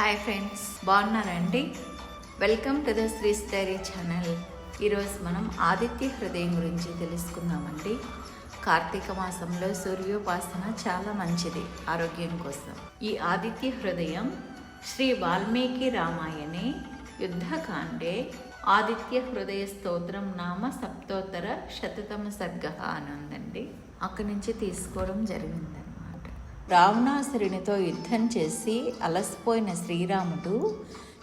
Hi friends బాగున్నారండి? Welcome to the Sri స్టైరీ channel ఈరోజు మనం ఆదిత్య హృదయం గురించి తెలుసుకుందామండి. కార్తీక మాసంలో సూర్యోపాసన చాలా మంచిది ఆరోగ్యం కోసం. ఈ ఆదిత్య హృదయం శ్రీ వాల్మీకి రామాయణే యుద్ధకాండే ఆదిత్య హృదయ స్తోత్రం నామ సప్తోత్తర శతతమ సర్గ అని ఉందండి అక్కడి నుంచి తీసుకోవడం జరిగింది రావణాసురునితో యుద్ధం చేసి అలసిపోయిన శ్రీరాముడు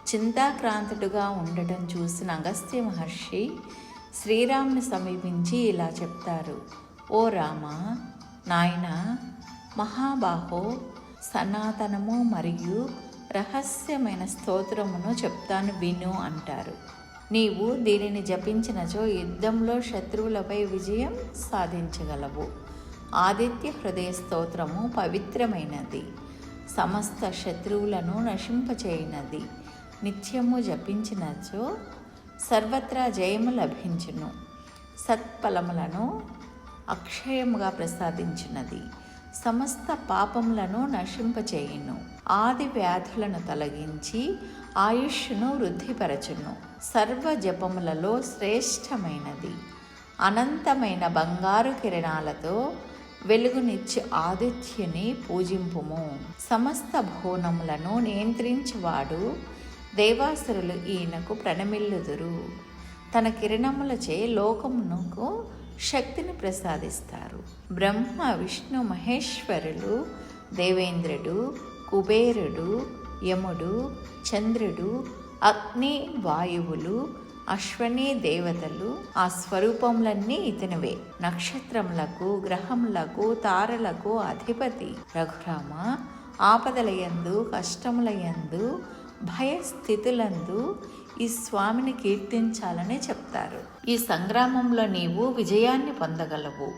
చింతాక్రాంతుడుగా ఉండటం చూసిన అగస్త్య మహర్షి శ్రీరాముని సమీపించి ఇలా చెప్తారు. ఓ రామ నాయన మహాబాహో సనాతనము మరియు రహస్యమైన స్తోత్రమును చెప్తాను విను అంటారు. నీవు దీనిని జపించినచో యుద్ధంలో శత్రువులపై విజయం సాధించగలవు. ఆదిత్య హృదయ స్తోత్రము పవిత్రమైనది. సమస్త శత్రువులను నశింపచేయినది. నిత్యము జపించినచో సర్వత్రా జయము లభించును. సత్ఫలములను అక్షయముగా ప్రసాదించినది. సమస్త పాపములను నశింపచేయును. ఆది వ్యాధులను తొలగించి ఆయుష్ను వృద్ధిపరచును. సర్వ జపములలో శ్రేష్టమైనది. అనంతమైన బంగారు కిరణాలతో వెలుగునిచ్చి ఆదిత్యుని పూజింపుము. సమస్త భువనములను నియంత్రించువాడు దేవాసురులు ఈయనకు ప్రణమిల్లుదురు. తన కిరణములచే లోకమునకు శక్తిని ప్రసాదిస్తారు. బ్రహ్మ విష్ణు మహేశ్వరులు దేవేంద్రుడు కుబేరుడు యముడు చంద్రుడు అగ్ని వాయువులు అశ్వని దేవతలు ఆ స్వరూపములన్నీ ఇతనివే. నక్షత్రములకు గ్రహములకు తారలకు అధిపతి. రఘురామ ఆపదలయందు కష్టములయందు భయస్థితులందు ఈ స్వామిని కీర్తించాలని చెప్తారు. ఈ సంగ్రామంలో నీవు విజయాన్ని పొందగలవు.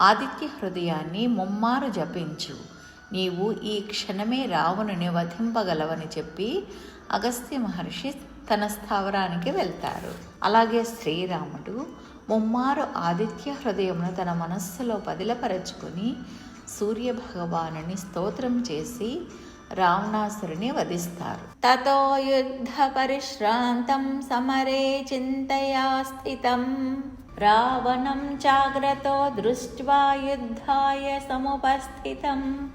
ఆదిత్య హృదయాన్ని ముమ్మారు జపించు. నీవు ఈ క్షణమే రావణుని వధింపగలవని చెప్పి అగస్త్య మహర్షి తన స్థావరానికి వెళ్తారు. అలాగే శ్రీరాముడు ముమ్మారు ఆదిత్య హృదయమును తన మనస్సులో పదిలపరచుకుని సూర్య భగవానుని స్తోత్రం చేసి రావణాసురుని వధిస్తారు. తతో యుద్ధ పరిశ్రాంతం సమరే చింతయా స్థితం. రావణం జాగ్రతో దృష్ట్వా యుద్ధాయ సముపస్థితం.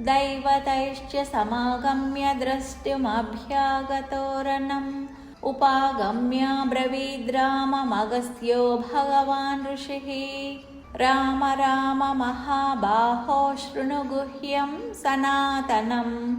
दैवतैश्च समागम्य द्रष्टुमभ्यागतोरणम्। उपागम्य ब्रवीद्राममगस्त्यो भगवान् ऋषिः। राम राम महाबाहो शृणु गुह्यं सनातनं।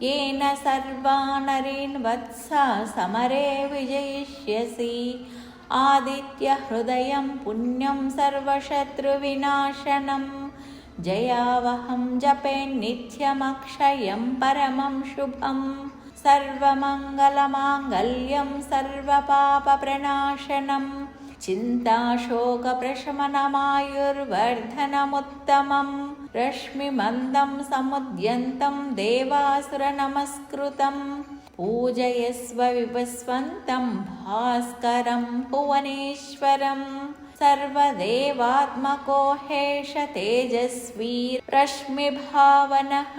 येन सर्वानरीन् वत्सा समरे विजयिष्यसि। आदित्यहृदयं पुण्यं सर्वशत्रुविनाशनम् जयावहं जपे नित्यमक्षयं परमं शुभं। सर्वमङ्गलमाङ्गल्यं सर्वपापप्रणाशनं। चिन्ताशोकप्रशमनमायुर्वर्धनमुत्तमं। रश्मिमन्दं समुद्यन्तं देवासुरनमस्कृतं। पूजयस्व विवस्वन्तं भास्करं भुवनेश्वरम् सर्वदेवात्मको हेष तेजस्वी रश्मिभावनः।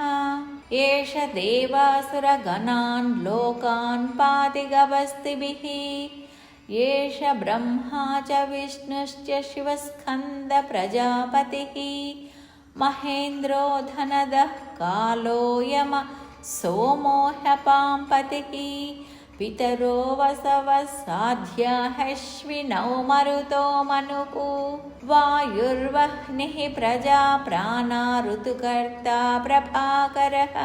एष देवासुरगणान् लोकान् पातिगवस्तिभिः एष ब्रह्मा च विष्णुश्च शिवस्कन्दप्रजापतिः महेन्द्रो धनदः कालो यम पितरो वसवः साध्याह्विनौ मरुतो मनुः। वायुर्वह्निः प्रजा प्राणा ऋतुकर्ता प्रभाकरः।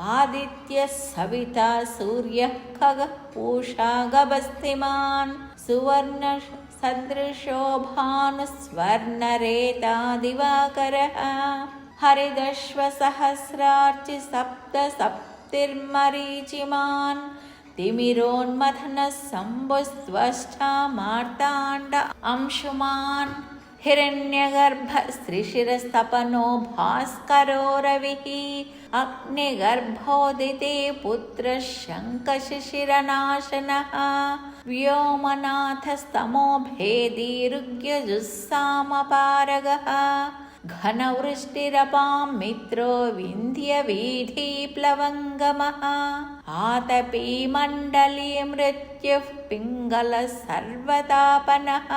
आदित्यः सविता सूर्यः खगः पूषा गभस्तिमान्। सुवर्णसदृशो भानुस्वर्णरेता दिवाकरः हरिदश्वसहस्रार्चि सप्त सप्तिर्मरीचिमान् तिमिरोन्मथनः मार्ताण्ड अंशुमान् हिरण्यगर्भस्त्रिशिरस्तपनो भास्करो रविः अग्निगर्भोदिते पुत्रः शङ्खशिशिरनाशनः व्योमनाथस्तमो भेदी ऋग्यजुस्सामपारगः घनवृष्टिरपां मित्रो विन्ध्यवीधिप्लवङ्गमः आतपी मण्डली मृत्युः पिङ्गलः सर्वतापनः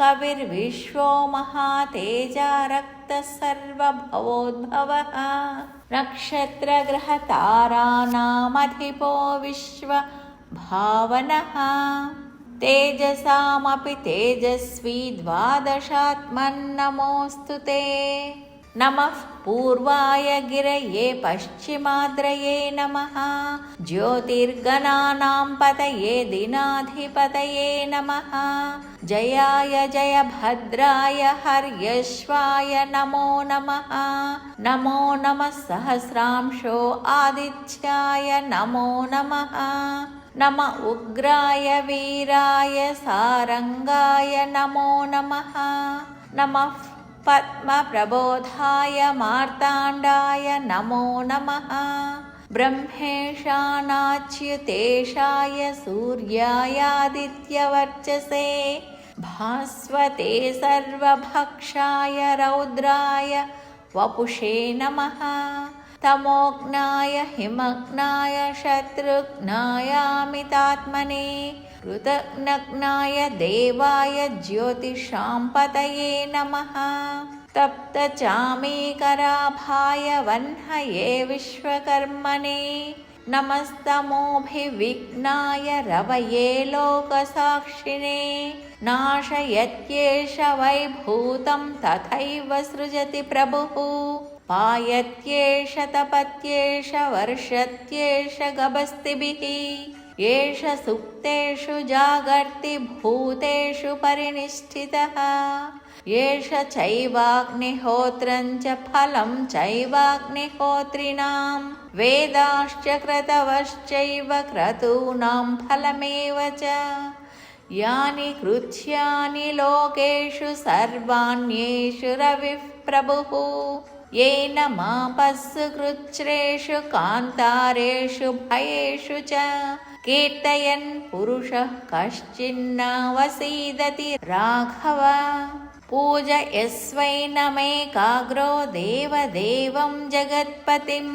कविर्विश्वो महातेजा रक्तः सर्वभवोद्भवः नक्षत्रग्रहतारानामधिपो विश्वभावनः तेजसामपि तेजस्वी द्वादशात्मन्नमोऽस्तु ते नमः पूर्वाय गिरये पश्चिमाद्रये नमः ज्योतिर्गणानां पतये दिनाधिपतये नमः जयाय जयभद्राय हर्यश्वाय नमो नमः नमो नमः सहस्रांशो आदित्याय नमो नमः नम उग्राय वीराय सारङ्गाय नमो नमः नमः पद्मप्रबोधाय मार्ताण्डाय नमो नमः। ब्रह्मेशानाच्युतेशाय सूर्यायादित्यवर्चसे। भास्वते सर्वभक्षाय रौद्राय वपुषे नमः। तमोघ्नाय हिमग्नाय शत्रुघ्नायामितात्मने कृतघ्नग्नाय देवाय ज्योतिषां पतये नमः। तप्तचामीकराभाय वह्नये विश्वकर्मणे। नमस्तमोभिविघ्नाय रवये लोकसाक्षिणे। नाशयत्येष वैभूतं तथैव सृजति प्रभुः। पायत्येष तपत्येष वर्षत्येष गभस्तिभिः एष सुप्तेषु जागर्ति भूतेषु परिनिष्ठितः। एष चैवाग्निहोत्रं च फलं चैवाग्निहोत्रिणां वेदाश्च क्रतवश्चैव क्रतूनां फलमेव च। यानि कृत्यानि लोकेषु सर्वाण्येषु रविः प्रभुः। येन मापस्सु कृच्छ्रेषु कान्तारेषु भयेषु च कीर्तयन् पुरुषः कश्चिन्न वसीदति राघव पूजयस्वै नमेकाग्रो देवदेवं जगत्पतिम्।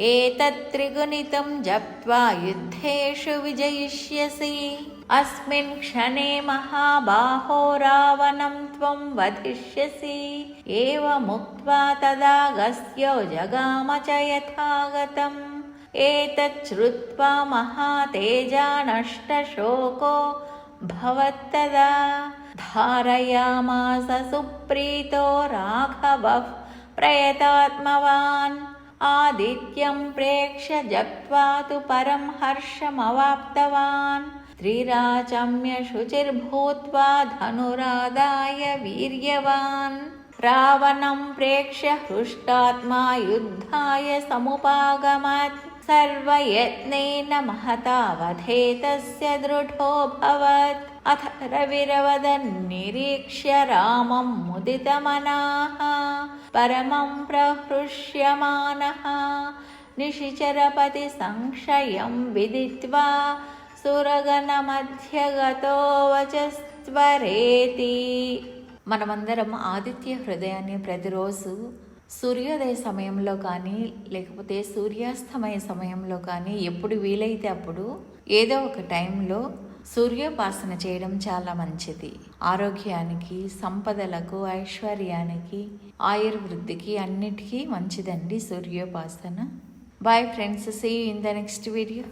एतत्त्रिगुणितं जप्त्वा युद्धेषु विजयिष्यसि। अस्मिन् क्षणे महाबाहो रावणं त्वं वधिष्यसि। एवमुक्त्वा तदागस्त्यो जगाम च यथागतम् एतच्छ्रुत्वा महातेजा नष्टशोको भवत्तदा धारयामास सुप्रीतो राघवः प्रयतात्मवान्। आदित्यं प्रेक्ष्य जप्त्वा तु परं हर्षमवाप्तवान्। त्रिराचम्य शुचिर्भूत्वा धनुरादाय वीर्यवान्। रावणं प्रेक्ष्य हृष्टात्मा युद्धाय समुपागमत् सर्वयत्नेन महता वधे तस्य दृढोऽभवत् अथ रविरवदन्निरीक्ष्य रामं मुदितमनाः परमं प्रहृष्यमानः निशिचरपतिसंशयं विदित्वा సురగణమధ్యగతో వచస్త్వరేతి మనమందరం ఆదిత్య హృదయాన్ని ప్రతిరోజు సూర్యోదయ సమయంలో కానీ లేకపోతే సూర్యాస్తమయ సమయంలో కానీ ఎప్పుడు వీలైతే అప్పుడు ఏదో ఒక టైంలో సూర్యోపాసన చేయడం చాలా మంచిది. ఆరోగ్యానికి సంపదలకు ఐశ్వర్యానికి ఆయుర్వృద్ధికి అన్నిటికీ మంచిదండి సూర్యోపాసన. Bye friends see in the next video